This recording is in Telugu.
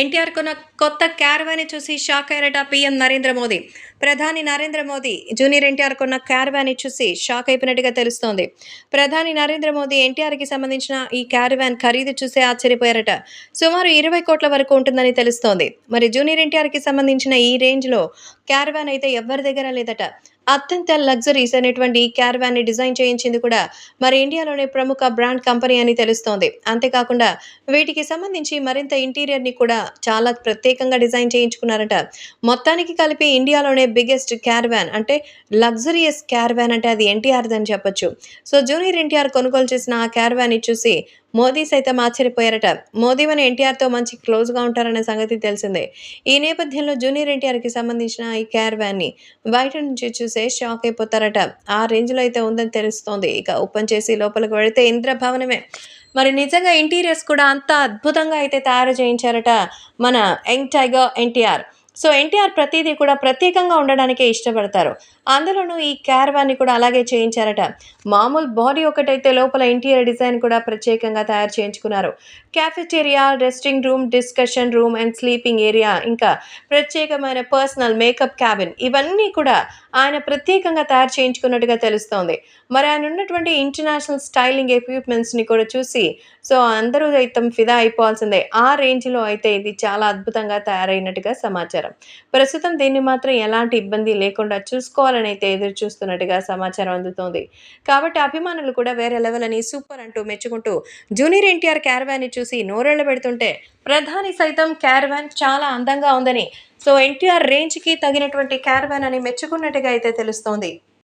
ఎన్టీఆర్ కొన్న కొత్త క్యారవాన్ చూసి షాక్ అయ్యారట పీఎం నరేంద్ర మోదీ. ప్రధాని నరేంద్ర మోదీ జూనియర్ ఎన్టీఆర్ కొన్న క్యారవాన్ చూసి షాక్ అయిపోయినట్టుగా తెలుస్తోంది. ప్రధాని నరేంద్ర మోదీ ఎన్టీఆర్కి సంబంధించిన ఈ క్యారవాన్ ఖరీదు చూసి ఆశ్చర్యపోయారట. సుమారు ఇరవై కోట్ల వరకు ఉంటుందని తెలుస్తోంది. మరి జూనియర్ ఎన్టీఆర్కి సంబంధించిన ఈ రేంజ్లో క్యారవాన్ అయితే ఎవరి దగ్గర లేదట? అత్యంత లగ్జరీస్ అనేటువంటి ఈ క్యారవాన్ని డిజైన్ చేయించింది కూడా మరి ఇండియాలోనే ప్రముఖ బ్రాండ్ కంపెనీ అని తెలుస్తోంది. అంతేకాకుండా వీటికి సంబంధించి మరింత ఇంటీరియర్ని కూడా చాలా ప్రత్యేకంగా డిజైన్ చేయించుకున్నారట. మొత్తానికి కలిపి ఇండియాలోనే బిగ్గెస్ట్ క్యారవాన్ అంటే లగ్జరియస్ క్యారవాన్ అంటే అది ఎన్టీఆర్ అని చెప్పొచ్చు. సో జూనియర్ ఎన్టీఆర్ కొనుగోలు చేసిన ఆ క్యారవాన్ని చూసి మోదీ సైతం ఆశ్చర్యపోయారట. మోదీ మన ఎన్టీఆర్తో మంచి క్లోజ్గా ఉంటారనే సంగతి తెలిసిందే. ఈ నేపథ్యంలో జూనియర్ ఎన్టీఆర్కి సంబంధించిన ఈ క్యారవాన్ని బయట నుంచి చూసే షాక్ అయిపోతారట. ఆ రేంజ్లో అయితే ఉందని తెలుస్తోంది. ఇక ఓపెన్ చేసి లోపలికి వెళితే ఇంద్రభవనమే మరి నిజంగా ఇంటీరియర్స్ కూడా అంత అద్భుతంగా అయితే తయారు చేయించారట మన young tiger NTR. So NTR ప్రతిదీ కూడా ప్రత్యేకంగా ఉండడానికే ఇష్టపడతారు. అందులోనూ ఈ క్యారవాన్ని కూడా అలాగే చేయించారట. మామూలు బాడీ ఒకటైతే లోపల ఇంటీరియర్ డిజైన్ కూడా ప్రత్యేకంగా తయారు చేయించుకున్నారు. Cafeteria resting room discussion room and sleeping area ఇంకా ప్రత్యేకమైన పర్సనల్ మేకప్ క్యాబిన్ ఇవన్నీ కూడా ఆయన ప్రత్యేకంగా తయారు చేయించుకున్నట్టుగా తెలుస్తోంది. మరి ఆయన ఉన్నటువంటి ఇంటర్నేషనల్ స్టైలింగ్ ఎక్విప్మెంట్స్ని కూడా చూసి సో అందరూ అయితే ఫిదా అయిపోవాల్సిందే. ఆ రేంజ్లో అయితే ఇది చాలా అద్భుతంగా తయారైనట్టుగా సమాచారం. ప్రస్తుతం దీన్ని మాత్రం ఎలాంటి ఇబ్బంది లేకుండా చూసుకోవాలని అయితే ఎదురు చూస్తున్నట్టుగా సమాచారం అందుతోంది. కాబట్టి అభిమానులు కూడా వేరే లెవెల్ అని సూపర్ అంటూ మెచ్చుకుంటూ జూనియర్ ఎన్టీఆర్ క్యారవాన్ని చూసి నోరెళ్ళ పెడుతుంటే ప్రధాని సైతం క్యారవాన్ చాలా అందంగా ఉందని సో ఎన్టీఆర్ రేంజ్కి తగినటువంటి క్యారవాన్ అని మెచ్చుకున్నట్టుగా అయితే తెలుస్తోంది.